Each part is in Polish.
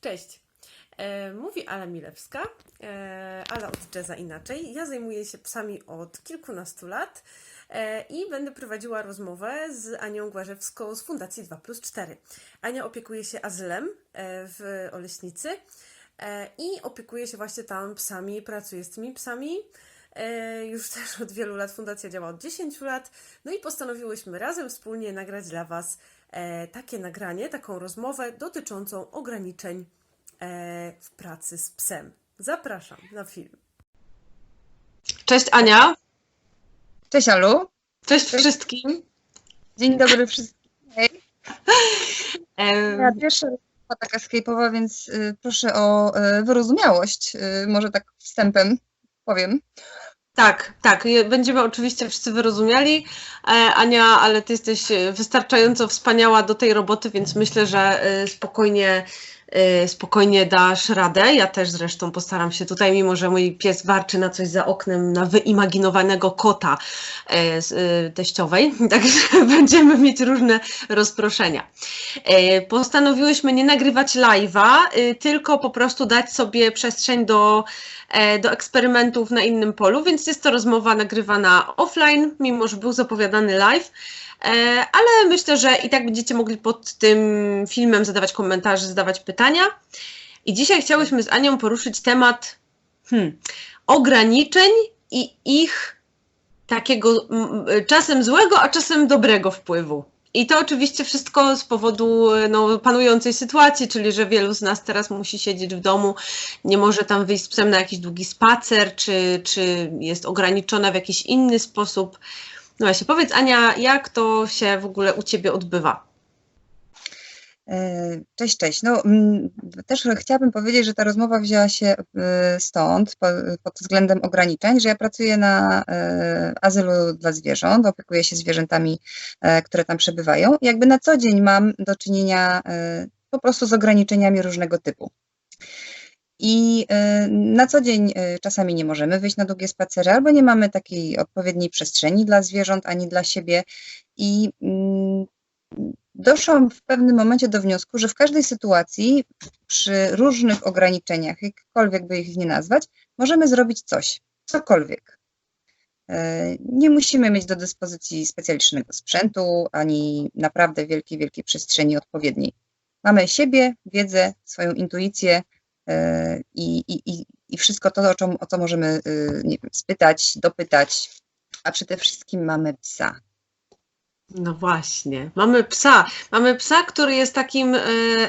Cześć. E, mówi Ala Milewska, e, Ala od Jazza Inaczej. Ja zajmuję się psami od kilkunastu lat e, i będę prowadziła rozmowę z Anią Głażewską z Fundacji 2 plus 4. Ania opiekuje się azylem w Oleśnicy i opiekuje się właśnie tam psami, pracuje z tymi psami. Już też od wielu lat fundacja działa od 10 lat. No i postanowiłyśmy razem wspólnie nagrać dla Was takie nagranie, taką rozmowę dotyczącą ograniczeń e, w pracy z psem. Zapraszam na film. Cześć Ania, Cześć Alu. cześć Cześć. wszystkim. Dzień dobry wszystkim. Hej. Ja pierwsza rozmowa taka skejpowa, więc y, proszę o y, wyrozumiałość. Y, może tak wstępem powiem. Tak, tak, będziemy oczywiście wszyscy wyrozumiali. E, Ania, ale ty jesteś e, wystarczająco wspaniała do tej roboty, więc myślę, że e, spokojnie, spokojnie dasz radę. Ja też zresztą postaram się tutaj, mimo że mój pies warczy na coś za oknem, na wyimaginowanego kota z e, teściowej, także będziemy mieć różne rozproszenia. Postanowiłyśmy nie nagrywać live'a, y, tylko po prostu dać sobie przestrzeń do, e, do eksperymentów na innym polu, więc jest to rozmowa nagrywana offline, mimo że był zapowiadany live. E, Ale myślę, że i tak będziecie mogli pod tym filmem zadawać komentarze, zadawać pytania. I dzisiaj chciałyśmy z Anią poruszyć temat hmm, ograniczeń i ich takiego czasem złego, a czasem dobrego wpływu. I to oczywiście wszystko z powodu no, panującej sytuacji, czyli że wielu z nas teraz musi siedzieć w domu, nie może tam wyjść z psem na jakiś długi spacer, czy, czy jest ograniczona w jakiś inny sposób. No właśnie, powiedz Ania, jak to się w ogóle u Ciebie odbywa? E, Cześć, cześć. No, mm, też chciałabym powiedzieć, że ta rozmowa wzięła się y, stąd po, pod względem ograniczeń, że ja pracuję na e, azylu dla zwierząt, opiekuję się zwierzętami, e, które tam przebywają. I jakby na co dzień mam do czynienia e, po prostu z ograniczeniami różnego typu. I e, na co dzień e, czasami nie możemy wyjść na długie spacery, albo nie mamy takiej odpowiedniej przestrzeni dla zwierząt ani dla siebie. I mm, doszłam w pewnym momencie do wniosku, że w każdej sytuacji, przy różnych ograniczeniach, jakkolwiek by ich nie nazwać, możemy zrobić coś, cokolwiek. E, Nie musimy mieć do dyspozycji specjalistycznego sprzętu, ani naprawdę wielkiej, wielkiej przestrzeni odpowiedniej. Mamy siebie, wiedzę, swoją intuicję i, i, i, i wszystko to, o, czym, o co możemy e, nie wiem, spytać, dopytać, a przede wszystkim mamy psa. No właśnie, mamy psa. Mamy psa, który jest takim e,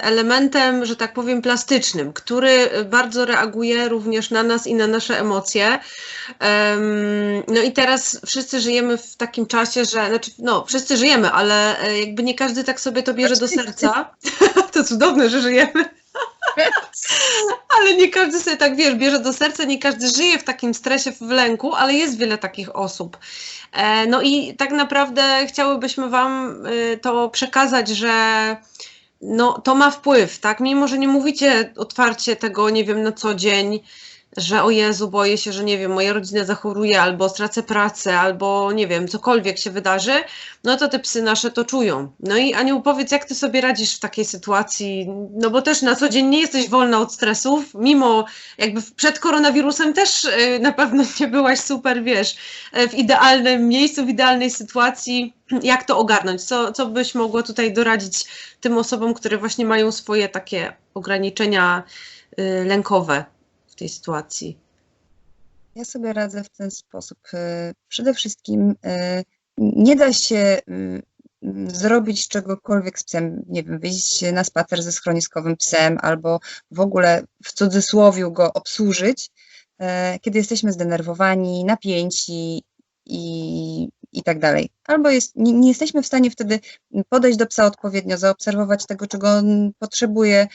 elementem, że tak powiem, plastycznym, który bardzo reaguje również na nas i na nasze emocje. Em, No i teraz wszyscy żyjemy w takim czasie, że, znaczy, no, wszyscy żyjemy, ale e, jakby nie każdy tak sobie to bierze do serca. To cudowne, że żyjemy. Ale nie każdy sobie tak, wiesz, bierze do serca, nie każdy żyje w takim stresie, w lęku, ale jest wiele takich osób. E, No i tak naprawdę chciałybyśmy Wam y, to przekazać, że no, to ma wpływ, tak? Mimo, że nie mówicie otwarcie tego, nie wiem, na co dzień, że o Jezu, boję się, że nie wiem, moja rodzina zachoruje, albo stracę pracę, albo nie wiem, cokolwiek się wydarzy, no to te psy nasze to czują. No i Aniu, powiedz, jak ty sobie radzisz w takiej sytuacji? No bo też na co dzień nie jesteś wolna od stresów, mimo jakby przed koronawirusem też y, na pewno nie byłaś super, wiesz, e, w idealnym miejscu, w idealnej sytuacji. Jak to ogarnąć? Co, co byś mogła tutaj doradzić tym osobom, które właśnie mają swoje takie ograniczenia y, lękowe tej sytuacji? Ja sobie radzę w ten sposób. E, Przede wszystkim e, nie da się mm, zrobić czegokolwiek z psem, nie wiem, wyjść na spacer ze schroniskowym psem albo w ogóle w cudzysłowiu go obsłużyć, e, kiedy jesteśmy zdenerwowani, napięci i, i tak dalej. Albo jest, nie, nie jesteśmy w stanie wtedy podejść do psa odpowiednio, zaobserwować tego, czego on potrzebuje,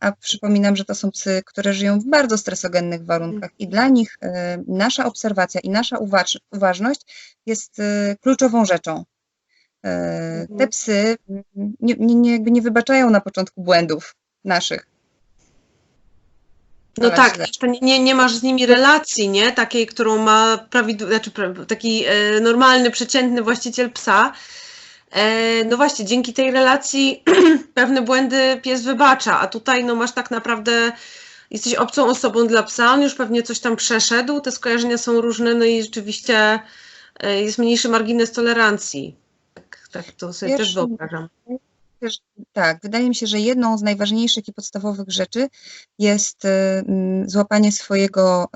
A przypominam, że to są psy, które żyją w bardzo stresogennych warunkach i dla nich e, nasza obserwacja i nasza uważ, uważność jest e, kluczową rzeczą. E, Te Mhm. psy nie, nie, nie, wybaczają na początku błędów naszych. No Ale tak, źle. nie- nie, masz z nimi relacji, nie? Takiej, którą ma prawidł- znaczy, taki e, normalny, przeciętny właściciel psa. E, no właśnie, dzięki tej relacji pewne błędy pies wybacza, a tutaj no masz tak naprawdę, jesteś obcą osobą dla psa, on już pewnie coś tam przeszedł, te skojarzenia są różne, no i rzeczywiście e, jest mniejszy margines tolerancji. Tak, tak to sobie też wyobrażam. Tak, wydaje mi się, że jedną z najważniejszych i podstawowych rzeczy jest mm, złapanie swojego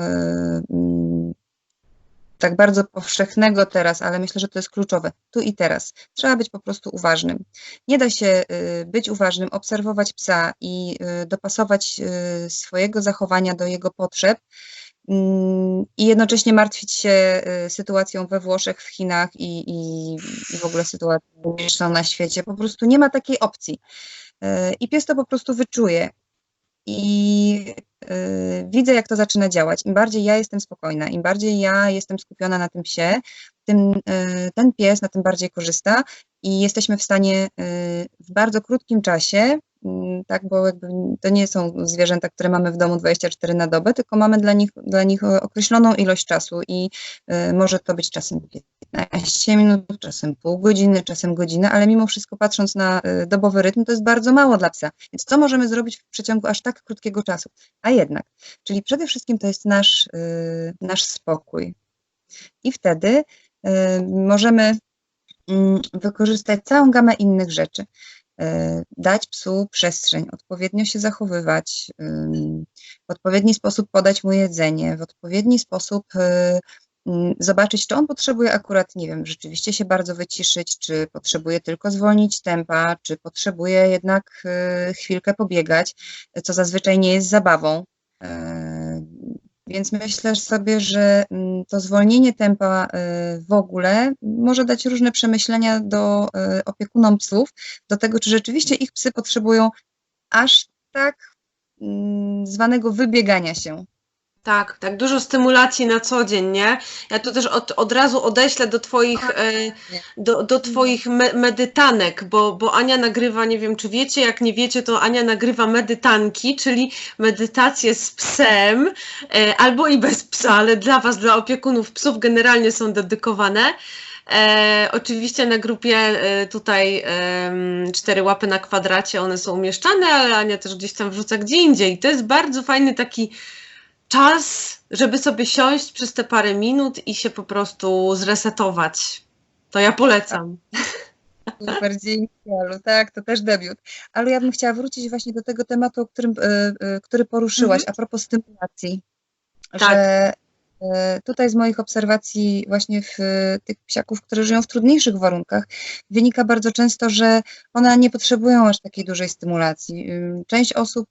tak bardzo powszechnego teraz, ale myślę, że to jest kluczowe, tu i teraz. Trzeba być po prostu uważnym. Nie da się y, być uważnym, obserwować psa i y, dopasować y, swojego zachowania do jego potrzeb mm, i jednocześnie martwić się sytuacją we Włoszech, w Chinach i, i, w ogóle sytuacją publiczną na świecie. Po prostu nie ma takiej opcji. I pies to po prostu wyczuje. I widzę, jak to zaczyna działać. Im bardziej ja jestem spokojna, im bardziej ja jestem skupiona na tym psie, tym y, ten pies na tym bardziej korzysta i jesteśmy w stanie y, w bardzo krótkim czasie, tak, bo jakby to nie są zwierzęta, które mamy w domu 24 na dobę, tylko mamy dla nich, dla nich określoną ilość czasu i y, może to być czasem 15 minut, czasem pół godziny, czasem godzinę, ale mimo wszystko patrząc na y, dobowy rytm, to jest bardzo mało dla psa. Więc co możemy zrobić w przeciągu aż tak krótkiego czasu? A jednak, czyli przede wszystkim to jest nasz, y, nasz spokój. I wtedy y, możemy mm, wykorzystać całą gamę innych rzeczy. Y, Dać psu przestrzeń, odpowiednio się zachowywać, w odpowiedni sposób podać mu jedzenie, w odpowiedni sposób y, mm, zobaczyć, czy on potrzebuje akurat, nie wiem, rzeczywiście się bardzo wyciszyć, czy potrzebuje tylko zwolnić tempa, czy potrzebuje jednak y, chwilkę pobiegać, co zazwyczaj nie jest zabawą. Więc myślę sobie, że mm, to zwolnienie tempa y, w ogóle może dać różne przemyślenia do y, opiekunom psów, do tego, czy rzeczywiście ich psy potrzebują aż tak mm, zwanego wybiegania się. Tak, tak, dużo stymulacji na co dzień, nie? Ja tu też od, od razu odeślę do Twoich, e, do, do twoich me, medytanek, bo, bo Ania nagrywa, nie wiem czy wiecie, jak nie wiecie, to Ania nagrywa medytanki, czyli medytacje z psem, e, albo i bez psa, ale dla Was, dla opiekunów psów generalnie są dedykowane. E, oczywiście na grupie e, tutaj em, cztery łapy na kwadracie, one są umieszczane, ale Ania też gdzieś tam wrzuca gdzie indziej. To jest bardzo fajny taki czas, żeby sobie siąść przez te parę minut i się po prostu zresetować. To ja polecam. Super, dzięki Alu. Tak, to też debiut. Ale ja bym chciała wrócić właśnie do tego tematu, o którym, y, y, który poruszyłaś, a propos stymulacji. Tak. Że y, tutaj z moich obserwacji właśnie w tych psiaków, które żyją w trudniejszych warunkach, wynika bardzo często, że one nie potrzebują aż takiej dużej stymulacji. Część osób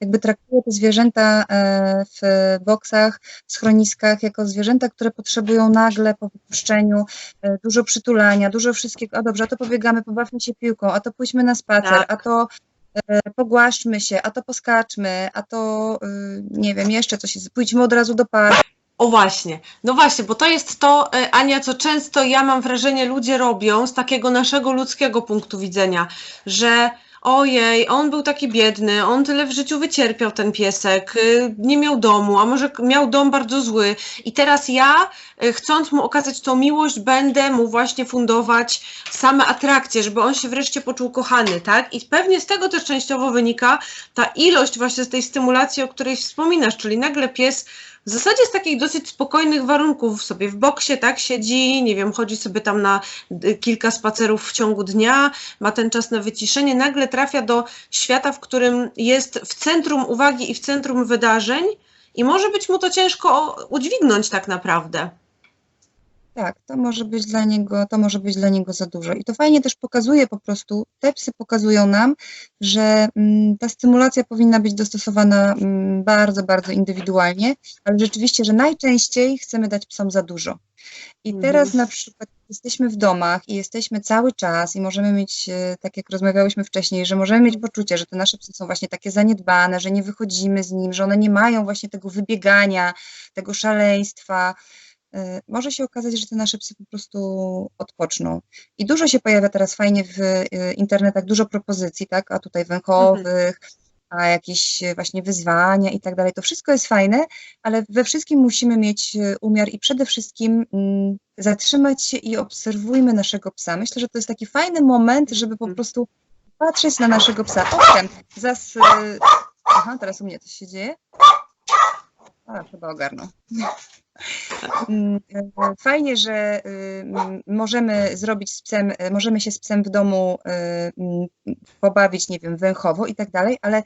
jakby traktuje te zwierzęta e, w boksach, w schroniskach jako zwierzęta, które potrzebują nagle po wypuszczeniu e, dużo przytulania, dużo wszystkiego. A dobrze, a to pobiegamy, pobawmy się piłką, a to pójdźmy na spacer, Tak. a to e, pogłaszczmy się, a to poskaczmy, a to nie wiem, jeszcze coś. Pójdźmy od razu do parku. O właśnie, no właśnie, bo to jest to, Ania, co często ja mam wrażenie ludzie robią z takiego naszego ludzkiego punktu widzenia, że ojej, on był taki biedny, on tyle w życiu wycierpiał ten piesek, y, nie miał domu, a może miał dom bardzo zły i teraz ja, y, chcąc mu okazać tą miłość, będę mu właśnie fundować same atrakcje, żeby on się wreszcie poczuł kochany, tak? I pewnie z tego też częściowo wynika ta ilość właśnie z tej stymulacji, o której wspominasz, czyli nagle pies w zasadzie z takich dosyć spokojnych warunków sobie w boksie, tak, siedzi, nie wiem, chodzi sobie tam na y, kilka spacerów w ciągu dnia, ma ten czas na wyciszenie, nagle trafia do świata, w którym jest w centrum uwagi i w centrum wydarzeń i może być mu to ciężko udźwignąć tak naprawdę. Tak, to może być dla niego, to może być dla niego za dużo. I to fajnie też pokazuje po prostu, te psy pokazują nam, że mm, ta stymulacja powinna być dostosowana mm, bardzo, bardzo indywidualnie, ale rzeczywiście, że najczęściej chcemy dać psom za dużo. I Mhm. teraz na przykład jesteśmy w domach i jesteśmy cały czas i możemy mieć, e, tak jak rozmawiałyśmy wcześniej, że możemy mieć poczucie, że te nasze psy są właśnie takie zaniedbane, że nie wychodzimy z nim, że one nie mają właśnie tego wybiegania, tego szaleństwa. E, Może się okazać, że te nasze psy po prostu odpoczną. I dużo się pojawia teraz fajnie w e, internetach, dużo propozycji, tak? A tutaj węchowych, a jakieś e, właśnie wyzwania i tak dalej. To wszystko jest fajne, ale we wszystkim musimy mieć umiar i przede wszystkim mm, zatrzymać się i obserwujmy naszego psa. Myślę, że to jest taki fajny moment, żeby po Mhm. prostu patrzeć na naszego psa. Owszem, zas... Aha, teraz u mnie coś się dzieje. A, chyba ogarnął. Mm, e, Fajnie, że y, m, możemy zrobić z psem, e, możemy się z psem w domu y, m, pobawić, nie wiem, węchowo i tak dalej, ale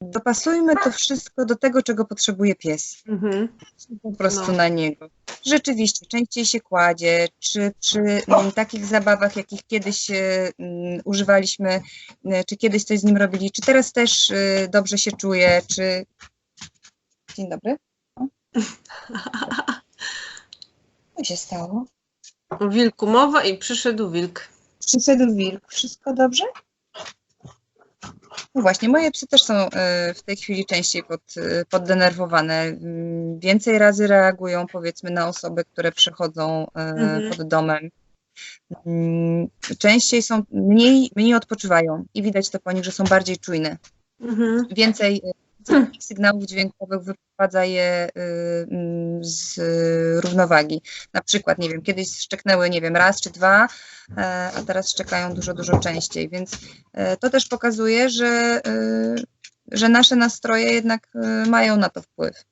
dopasujmy to wszystko do tego, czego potrzebuje pies. Mhm. Po prostu No. na niego. Rzeczywiście, częściej się kładzie, czy przy takich zabawach, jakich kiedyś m, używaliśmy, czy kiedyś coś z nim robili, czy teraz też dobrze się czuje, czy... Dzień dobry. Co się stało? Wilku mowa i przyszedł wilk. Przyszedł wilk. Wszystko dobrze? No właśnie, moje psy też są e, w tej chwili częściej pod, e, poddenerwowane. Mm, Więcej razy reagują, powiedzmy, na osoby, które przychodzą e, Mhm. pod domem. Mm, Częściej są, mniej, mniej odpoczywają i widać to po nich, że są bardziej czujne. Mhm. Więcej takich sygnałów dźwiękowych wyprowadza je y, mm, z y, równowagi. Na przykład, nie wiem, kiedyś szczeknęły, nie wiem, raz czy dwa, e, a teraz szczekają dużo, dużo częściej, więc e, to też pokazuje, że, y, że nasze nastroje jednak mają na to wpływ.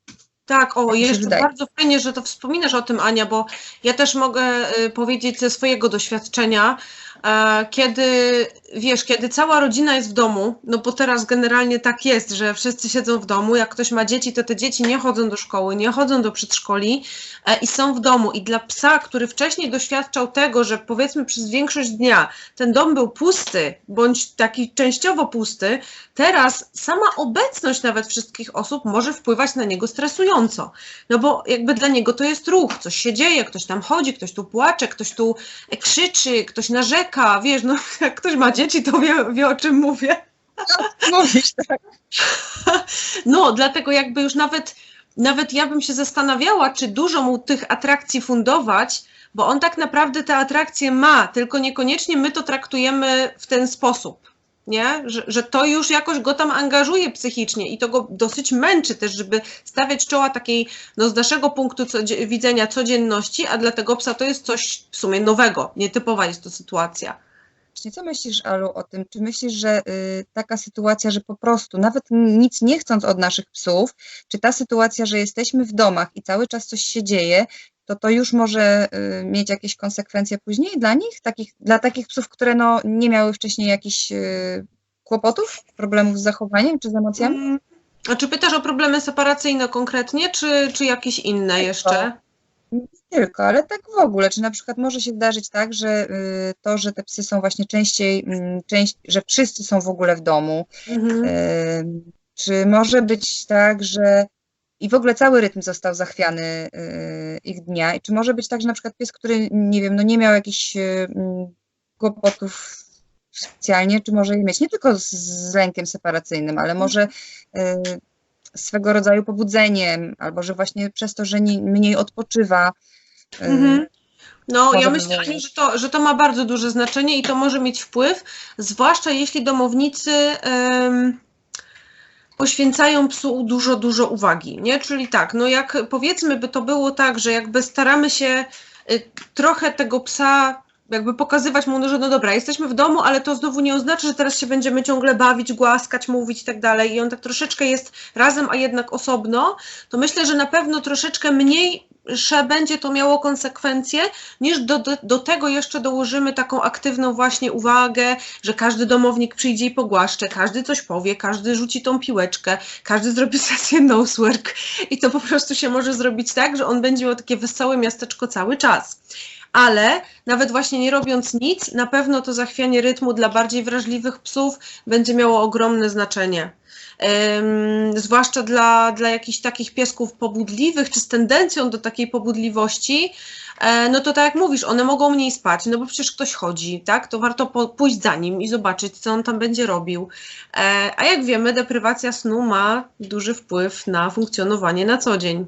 Tak, o, Tak jeszcze wydaje. bardzo fajnie, że to wspominasz o tym, Ania, bo ja też mogę y, powiedzieć ze swojego doświadczenia, e, kiedy, wiesz, kiedy cała rodzina jest w domu, no bo teraz generalnie tak jest, że wszyscy siedzą w domu, jak ktoś ma dzieci, to te dzieci nie chodzą do szkoły, nie chodzą do przedszkoli e, i są w domu. I dla psa, który wcześniej doświadczał tego, że powiedzmy przez większość dnia ten dom był pusty, bądź taki częściowo pusty, teraz sama obecność nawet wszystkich osób może wpływać na niego stresująco. No bo jakby dla niego to jest ruch, coś się dzieje, ktoś tam chodzi, ktoś tu płacze, ktoś tu krzyczy, ktoś narzeka, wiesz, no jak ktoś ma dzieci, to wie, wie o czym mówię. Mówisz tak. No, dlatego jakby już nawet, nawet ja bym się zastanawiała, czy dużo mu tych atrakcji fundować, bo on tak naprawdę te atrakcje ma, tylko niekoniecznie my to traktujemy w ten sposób. Nie? Że, że to już jakoś go tam angażuje psychicznie i to go dosyć męczy też, żeby stawiać czoła takiej, no z naszego punktu widzenia codzienności, a dla tego psa to jest coś w sumie nowego, nietypowa jest to sytuacja. Właśnie, co myślisz, Alu, o tym? Czy myślisz, że y, taka sytuacja, że po prostu nawet nic nie chcąc od naszych psów, czy ta sytuacja, że jesteśmy w domach i cały czas coś się dzieje, to to już może y, mieć jakieś konsekwencje później dla nich, takich, dla takich psów, które no, nie miały wcześniej jakichś y, kłopotów, problemów z zachowaniem czy z emocjami? Mm, A czy pytasz o problemy separacyjne konkretnie, czy, czy jakieś inne jeszcze? Nie tylko, ale tak w ogóle. Czy na przykład może się zdarzyć tak, że y, to, że te psy są właśnie częściej, mm, część, że wszyscy są w ogóle w domu, Mhm. Czy może być tak, że i w ogóle cały rytm został zachwiany y, ich dnia? I czy może być tak, że na przykład pies, który nie wiem, no nie miał jakichś y, kłopotów specjalnie, czy może je mieć nie tylko z, z lękiem separacyjnym, ale może y, swego rodzaju pobudzeniem, albo że właśnie przez to, że nie, mniej odpoczywa. Mhm. No, ja myślę, że to, że to ma bardzo duże znaczenie i to może mieć wpływ, zwłaszcza jeśli domownicy poświęcają psu dużo, dużo uwagi, nie? Czyli tak, no jak powiedzmy by to było tak, że jakby staramy się y, trochę tego psa jakby pokazywać mu, no, że no dobra, jesteśmy w domu, ale to znowu nie oznacza, że teraz się będziemy ciągle bawić, głaskać, mówić i tak dalej i on tak troszeczkę jest razem, a jednak osobno, to myślę, że na pewno troszeczkę mniejsze będzie to miało konsekwencje, niż do, do, do tego jeszcze dołożymy taką aktywną właśnie uwagę, że każdy domownik przyjdzie i pogłaszcze, każdy coś powie, każdy rzuci tą piłeczkę, każdy zrobi sesję nosework i to po prostu się może zrobić tak, że on będzie miał takie wesołe miasteczko cały czas. Ale nawet właśnie nie robiąc nic, na pewno to zachwianie rytmu dla bardziej wrażliwych psów będzie miało ogromne znaczenie. Zwłaszcza dla, dla jakichś takich piesków pobudliwych, czy z tendencją do takiej pobudliwości, e, no to tak jak mówisz, one mogą mniej spać, no bo przecież ktoś chodzi, tak? To warto po, pójść za nim i zobaczyć, co on tam będzie robił. E, a jak wiemy, deprywacja snu ma duży wpływ na funkcjonowanie na co dzień.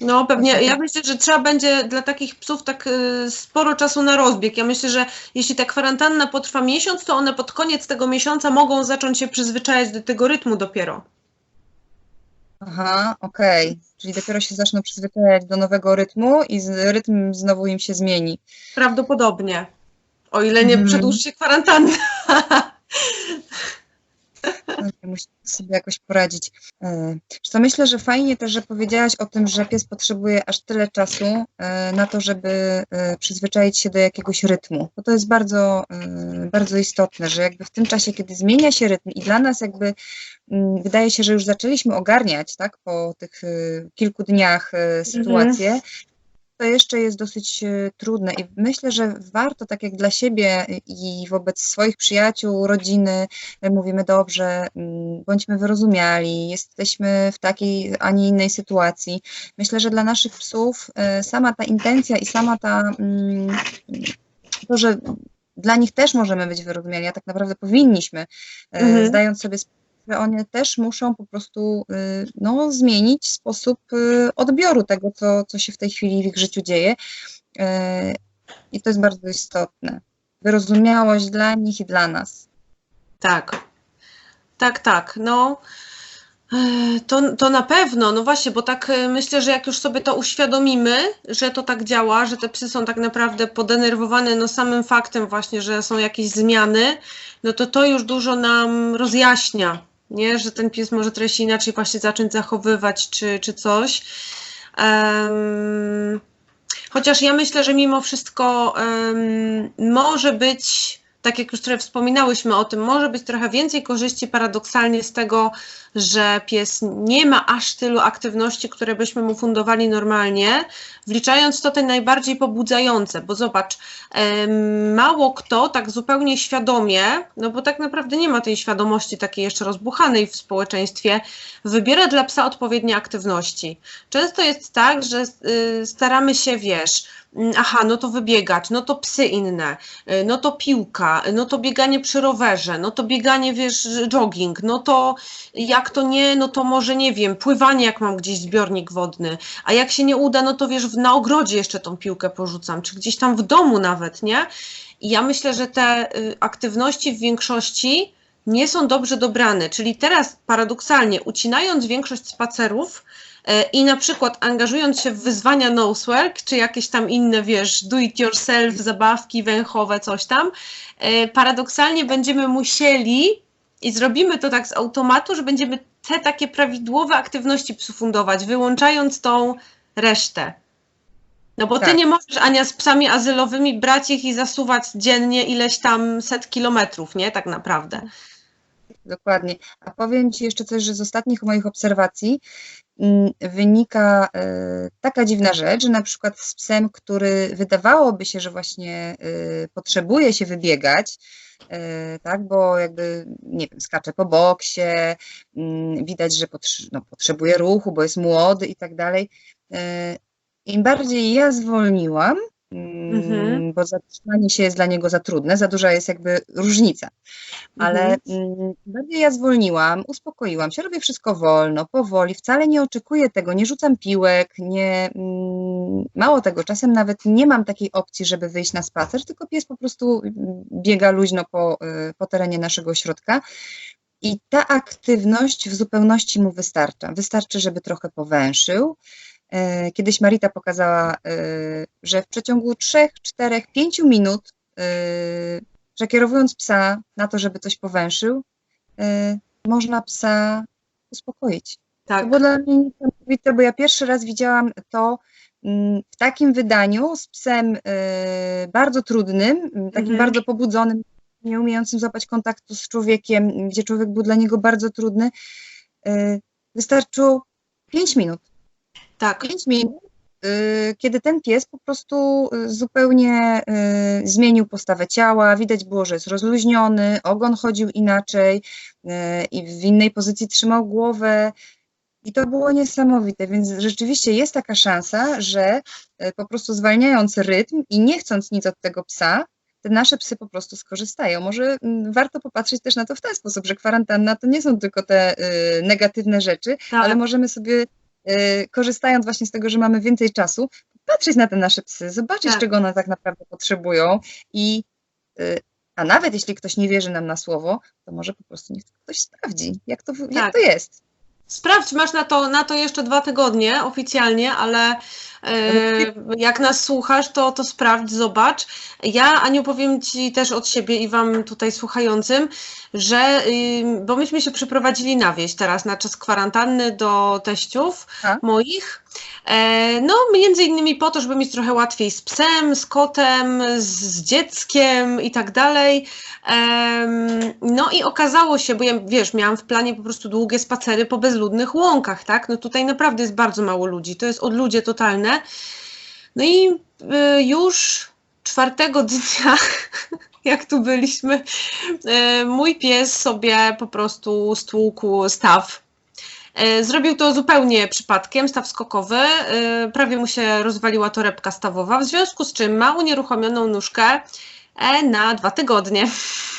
No pewnie, ja myślę, że trzeba będzie dla takich psów tak y, sporo czasu na rozbieg. Ja myślę, że jeśli ta kwarantanna potrwa miesiąc, to one pod koniec tego miesiąca mogą zacząć się przyzwyczajać do tego rytmu dopiero. Aha, okej. Czyli dopiero się zaczną przyzwyczajać do nowego rytmu i rytm znowu im się zmieni. Prawdopodobnie. O ile nie Mhm. przedłuży się kwarantanna. Musimy sobie jakoś poradzić. E, Zresztą myślę, że fajnie też, że powiedziałaś o tym, że pies potrzebuje aż tyle czasu e, na to, żeby e, przyzwyczaić się do jakiegoś rytmu. Bo to jest bardzo, e, bardzo istotne, że jakby w tym czasie, kiedy zmienia się rytm i dla nas jakby mm, wydaje się, że już zaczęliśmy ogarniać, tak, po tych e, kilku dniach e, sytuację, to jeszcze jest dosyć e, trudne i myślę, że warto tak jak dla siebie i wobec swoich przyjaciół, rodziny, e, mówimy dobrze, mm, bądźmy wyrozumiali, jesteśmy w takiej, a nie innej sytuacji. Myślę, że dla naszych psów e, sama ta intencja i sama ta, mm, to, że dla nich też możemy być wyrozumiali, a tak naprawdę powinniśmy, Mhm. zdając sobie sprawę, że one też muszą po prostu y, no, zmienić sposób y, odbioru tego, co, co się w tej chwili w ich życiu dzieje. Y, I to jest bardzo istotne. Wyrozumiałość dla nich i dla nas. Tak, tak, tak. No, to, to na pewno. No właśnie, bo tak myślę, że jak już sobie to uświadomimy, że to tak działa, że te psy są tak naprawdę podenerwowane no samym faktem właśnie, że są jakieś zmiany, no to to już dużo nam rozjaśnia, nie? Że ten pies może trochę inaczej właśnie zacząć zachowywać czy, czy coś. Em, Chociaż ja myślę, że mimo wszystko em, może być, tak jak już trochę wspominałyśmy o tym, może być trochę więcej korzyści paradoksalnie z tego, że pies nie ma aż tylu aktywności, które byśmy mu fundowali normalnie, wliczając to te najbardziej pobudzające, bo zobacz, mało kto tak zupełnie świadomie, no bo tak naprawdę nie ma tej świadomości takiej jeszcze rozbuchanej w społeczeństwie, wybiera dla psa odpowiednie aktywności. Często jest tak, że y, staramy się, wiesz, aha, no to wybiegać, no to psy inne, y, no to piłka, no to bieganie przy rowerze, no to bieganie, wiesz, jogging, no to jak to nie, no to może nie wiem, pływanie, jak mam gdzieś zbiornik wodny, a jak się nie uda, no to wiesz, na ogrodzie jeszcze tą piłkę porzucam, czy gdzieś tam w domu nawet, nie? I ja myślę, że te y, aktywności w większości nie są dobrze dobrane. Czyli teraz paradoksalnie, ucinając większość spacerów i na przykład angażując się w wyzwania Nosework, czy jakieś tam inne, wiesz, do it yourself, zabawki węchowe, coś tam, e, paradoksalnie będziemy musieli i zrobimy to tak z automatu, że będziemy te takie prawidłowe aktywności psu fundować, wyłączając tą resztę. No bo ty Tak. nie możesz, Ania, z psami azylowymi brać ich i zasuwać dziennie ileś tam set kilometrów, nie? Tak naprawdę. Dokładnie. A powiem Ci jeszcze coś, że z ostatnich moich obserwacji wynika e, taka dziwna rzecz, że na przykład z psem, który wydawałoby się, że właśnie e, potrzebuje się wybiegać, e, tak, bo jakby, nie wiem, skacze po boksie, mm, widać, że no, potrzebuje ruchu, bo jest młody i tak dalej. Im bardziej ja zwolniłam, Mhm. bo zatrzymanie się jest dla niego za trudne, za duża jest jakby różnica ale Mhm. mm, bardziej ja zwolniłam, uspokoiłam się, robię wszystko wolno, powoli, wcale nie oczekuję tego, nie rzucam piłek, nie, mm, mało tego, czasem nawet nie mam takiej opcji, żeby wyjść na spacer, tylko pies po prostu mm, biega luźno po, y, po terenie naszego ośrodka i ta aktywność w zupełności mu wystarcza. Wystarczy, żeby trochę powęszył. E, Kiedyś Marita pokazała, e, że w przeciągu 3, 4, 5 minut e, przekierowując psa na to, żeby coś powęszył, y, można psa uspokoić. To Tak. było dla mnie niesamowite, bo ja pierwszy raz widziałam to mm, w takim wydaniu z psem bardzo trudnym, takim Mhm. bardzo pobudzonym, nie umiejącym złapać kontaktu z człowiekiem, gdzie człowiek był dla niego bardzo trudny. Wystarczyło 5 minut. Tak. 5 minut, y, kiedy ten pies po prostu y, zupełnie y, zmienił postawę ciała, widać było, że jest rozluźniony, ogon chodził inaczej i w innej pozycji trzymał głowę. I to było niesamowite, więc rzeczywiście jest taka szansa, że po prostu zwalniając rytm i nie chcąc nic od tego psa, te nasze psy po prostu skorzystają. Może mm, warto popatrzeć też na to w ten sposób, że kwarantanna to nie są tylko te negatywne rzeczy, tak. ale możemy sobie korzystając właśnie z tego, że mamy więcej czasu, patrzeć na te nasze psy, zobaczyć, Tak. czego one tak naprawdę potrzebują i y, a nawet jeśli ktoś nie wierzy nam na słowo, to może po prostu niech ktoś sprawdzi, jak to, Tak. jak to jest. Sprawdź, masz na to, na to jeszcze dwa tygodnie oficjalnie, ale e, jak nas słuchasz, to, to sprawdź, zobacz. Ja, Aniu, powiem Ci też od siebie i Wam tutaj słuchającym, że, y, bo myśmy się przeprowadzili na wieś teraz na czas kwarantanny do teściów A? moich. E, no, między innymi po to, żeby mieć trochę łatwiej z psem, z kotem, z, z dzieckiem i tak dalej. Em, no i okazało się, bo ja wiesz, miałam w planie po prostu długie spacery po bezludnych łąkach, tak? No tutaj naprawdę jest bardzo mało ludzi, to jest odludzie totalne. No i y, już czwartego dnia, jak tu byliśmy, y, mój pies sobie po prostu stłukł staw. Y, Zrobił to zupełnie przypadkiem, staw skokowy. y, Prawie mu się rozwaliła torebka stawowa, w związku z czym ma unieruchomioną nóżkę e, na dwa tygodnie.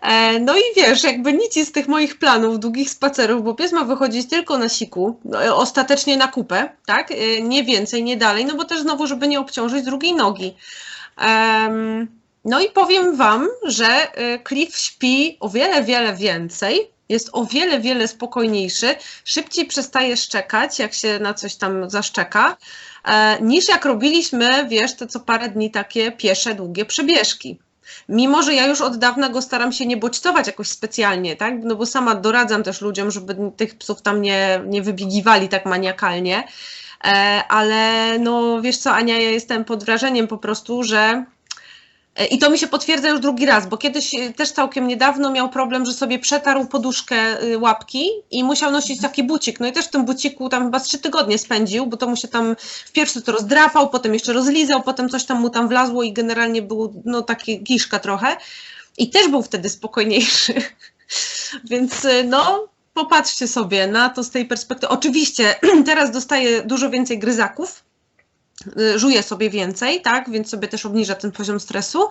E, No i wiesz, jakby nic z tych moich planów, długich spacerów, bo pies ma wychodzić tylko na siku, no, e, ostatecznie na kupę, tak? E, Nie więcej, nie dalej, no bo też znowu, żeby nie obciążyć drugiej nogi. No i powiem Wam, że Cliff śpi o wiele, wiele więcej, jest o wiele, wiele spokojniejszy, szybciej przestaje szczekać, jak się na coś tam zaszczeka, niż jak robiliśmy, wiesz, te co parę dni takie piesze, długie przebieżki. Mimo, że ja już od dawna go staram się nie bodźcować jakoś specjalnie, tak? No bo sama doradzam też ludziom, żeby tych psów tam nie, nie wybiegiwali tak maniakalnie. E, ale no wiesz co, Ania, ja jestem pod wrażeniem po prostu, że i to mi się potwierdza już drugi raz, bo kiedyś e, też całkiem niedawno miał problem, że sobie przetarł poduszkę y, łapki i musiał nosić taki bucik. No i też w tym buciku tam chyba trzy tygodnie spędził, bo to mu się tam w pierwszy to rozdrapał, potem jeszcze rozlizał, potem coś tam mu tam wlazło i generalnie był no taki kiszka trochę. I też był wtedy spokojniejszy. Więc y, no, popatrzcie sobie na to z tej perspektywy. Oczywiście teraz dostaje dużo więcej gryzaków, żuje sobie więcej, tak, więc sobie też obniża ten poziom stresu.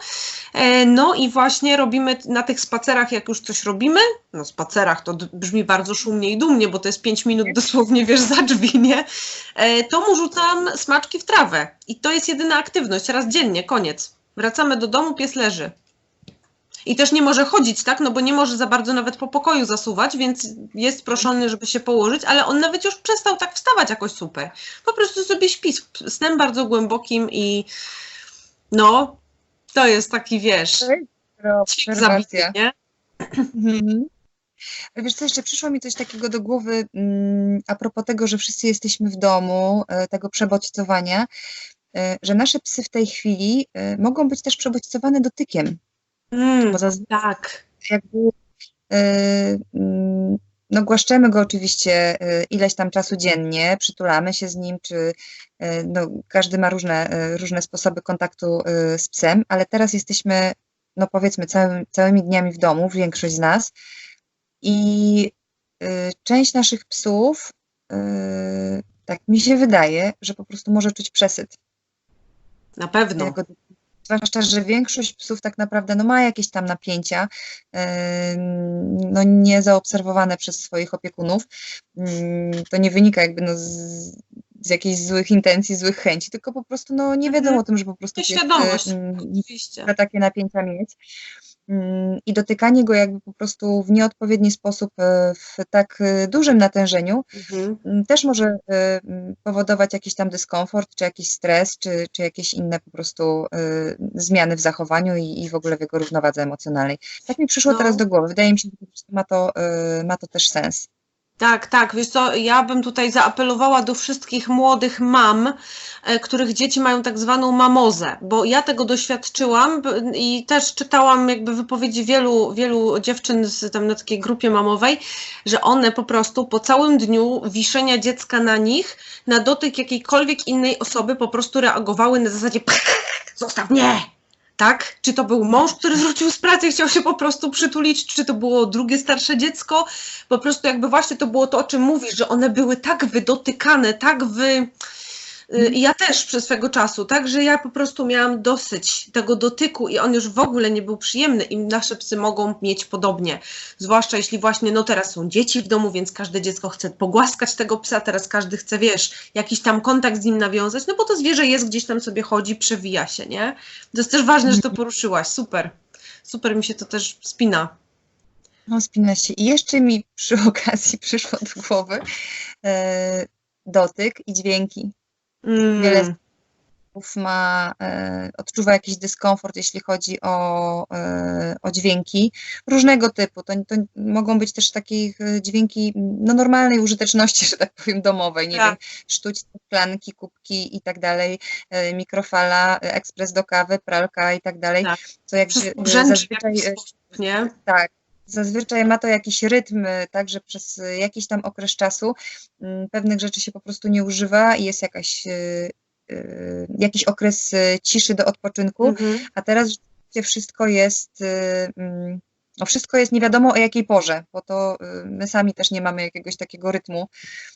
E, No i właśnie robimy na tych spacerach, jak już coś robimy, no spacerach to brzmi bardzo szumnie i dumnie, bo to jest 5 minut dosłownie, wiesz, za drzwi, nie? E, To mu rzucam smaczki w trawę i to jest jedyna aktywność, raz dziennie, koniec. Wracamy do domu, pies leży. I też nie może chodzić, tak? No bo nie może za bardzo nawet po pokoju zasuwać, więc jest proszony, żeby się położyć, ale on nawet już przestał tak wstawać jakoś super. Po prostu sobie śpi z snem bardzo głębokim i no, to jest taki, wiesz, zabity, nie? Mhm. Ale Wiesz co, jeszcze przyszło mi coś takiego do głowy mm, a propos tego, że wszyscy jesteśmy w domu, e, tego przebodźcowania, e, że nasze psy w tej chwili e, mogą być też przebodźcowane dotykiem, Mm, tak, jakby e, mm, no głaszczemy go oczywiście e, ileś tam czasu dziennie, przytulamy się z nim, czy e, no, każdy ma różne, e, różne sposoby kontaktu z psem, ale teraz jesteśmy, no powiedzmy, cały, całymi dniami w domu, większość z nas i część naszych psów, tak mi się wydaje, że po prostu może czuć przesyt. na pewno. Tego. Zwłaszcza, że większość psów tak naprawdę no, ma jakieś tam napięcia, no, niezaobserwowane przez swoich opiekunów. Mm, To nie wynika jakby no, z, z jakichś złych intencji, złych chęci, tylko po prostu no, nie wiedzą Mhm. o tym, że po prostu pies, Nieświadomość. em, Oczywiście. takie napięcia mieć. Mm, I dotykanie go jakby po prostu w nieodpowiedni sposób, e, w tak e, dużym natężeniu, Mhm. Mm, też może y, mm, powodować jakiś tam dyskomfort, czy jakiś stres, czy, czy jakieś inne po prostu zmiany w zachowaniu i, i w ogóle w jego równowadze emocjonalnej. Tak mi przyszło No. teraz do głowy. Wydaje mi się, że po prostu ma to, ma to też sens. Tak, tak, wiesz co, ja bym tutaj zaapelowała do wszystkich młodych mam, e, których dzieci mają tak zwaną mamozę, bo ja tego doświadczyłam i też czytałam jakby wypowiedzi wielu, wielu dziewczyn z, tam na takiej grupie mamowej, że one po prostu po całym dniu wiszenia dziecka na nich, na dotyk jakiejkolwiek innej osoby po prostu reagowały na zasadzie zostaw mnie, tak? Czy to był mąż, który wrócił z pracy i chciał się po prostu przytulić, czy to było drugie starsze dziecko, po prostu jakby właśnie to było to, o czym mówisz, że one były tak wydotykane, tak wy, I ja też przez swego czasu, tak, że ja po prostu miałam dosyć tego dotyku i on już w ogóle nie był przyjemny i nasze psy mogą mieć podobnie. Zwłaszcza jeśli właśnie, no teraz są dzieci w domu, więc każde dziecko chce pogłaskać tego psa, teraz każdy chce, wiesz, jakiś tam kontakt z nim nawiązać, no bo to zwierzę jest gdzieś tam sobie chodzi, przewija się, nie? To jest też ważne, że to poruszyłaś, super. Super mi się to też spina. No, spina się. I jeszcze mi przy okazji przyszło do głowy e, dotyk i dźwięki. Mm, Wiele psów ma, e, odczuwa jakiś dyskomfort, jeśli chodzi o, e, o dźwięki różnego typu. To, to mogą być też takie e, dźwięki no, normalnej użyteczności, że tak powiem, domowej. Nie Tak. wiem, sztućce, szklanki, kubki i tak dalej, e, mikrofala, ekspres do kawy, pralka i tak dalej. Tak. Co jakby przez zazwyczaj e, sposób, nie? tak. Zazwyczaj ma to jakiś rytm, y, także przez y, jakiś tam okres czasu mm, pewnych rzeczy się po prostu nie używa i jest jakaś, y, jakiś okres ciszy do odpoczynku, Mhm. a teraz wszystko jest, mm, no wszystko jest nie wiadomo o jakiej porze, bo to my sami też nie mamy jakiegoś takiego rytmu.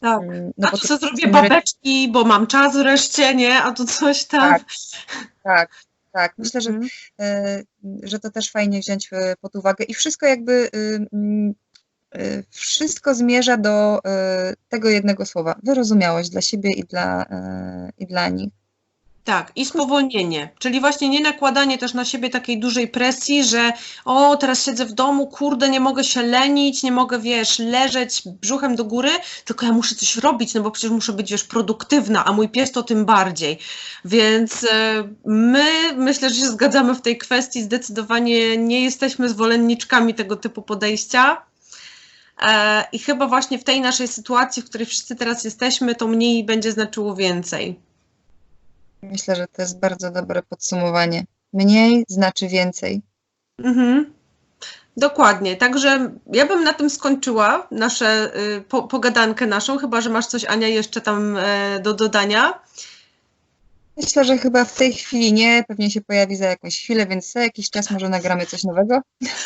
Tak. mm, No to to- co zrobię ten rytm- babeczki, bo mam czas wreszcie, nie? A tu coś tam. Tak. Tak, tak. Myślę, że Mhm. e, że to też fajnie wziąć e, pod uwagę i wszystko jakby y, mm, y, wszystko zmierza do e, tego jednego słowa. Wyrozumiałość dla siebie i dla, e, i dla nich. Tak, i spowolnienie, czyli właśnie nie nakładanie też na siebie takiej dużej presji, że o, teraz siedzę w domu, kurde, nie mogę się lenić, nie mogę, wiesz, leżeć brzuchem do góry, tylko ja muszę coś robić, no bo przecież muszę być, wiesz, produktywna, a mój pies to tym bardziej. Więc e, my, myślę, że się zgadzamy w tej kwestii, zdecydowanie nie jesteśmy zwolenniczkami tego typu podejścia. E, I chyba właśnie w tej naszej sytuacji, w której wszyscy teraz jesteśmy, to mniej będzie znaczyło więcej. Myślę, że to jest bardzo dobre podsumowanie. Mniej znaczy więcej. Mhm. Dokładnie. Także ja bym na tym skończyła nasze y, po, pogadankę naszą, chyba że masz coś, Ania, jeszcze tam e, do dodania. Myślę, że chyba w tej chwili nie, pewnie się pojawi za jakąś chwilę, więc za jakiś czas może nagramy coś nowego.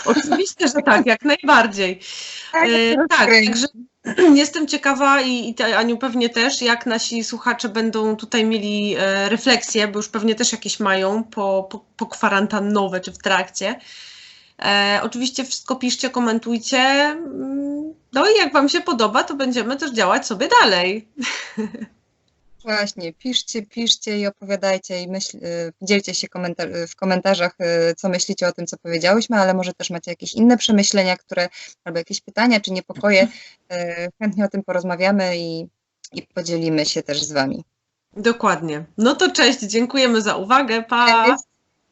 Oczywiście, że tak, jak najbardziej. Tak, E, tak, także jestem ciekawa i, i Aniu pewnie też, jak nasi słuchacze będą tutaj mieli e, refleksje, bo już pewnie też jakieś mają po, po, po kwarantannowe czy w trakcie. E, oczywiście wszystko piszcie, komentujcie. Mm, No i jak Wam się podoba, to będziemy też działać sobie dalej. Właśnie, piszcie, piszcie i opowiadajcie i myśl, y, dzielcie się komentar- w komentarzach, y, co myślicie o tym, co powiedziałyśmy, ale może też macie jakieś inne przemyślenia, które, albo jakieś pytania czy niepokoje. Y, Chętnie o tym porozmawiamy i, i podzielimy się też z Wami. Dokładnie. No to cześć, dziękujemy za uwagę. Pa! Cześć.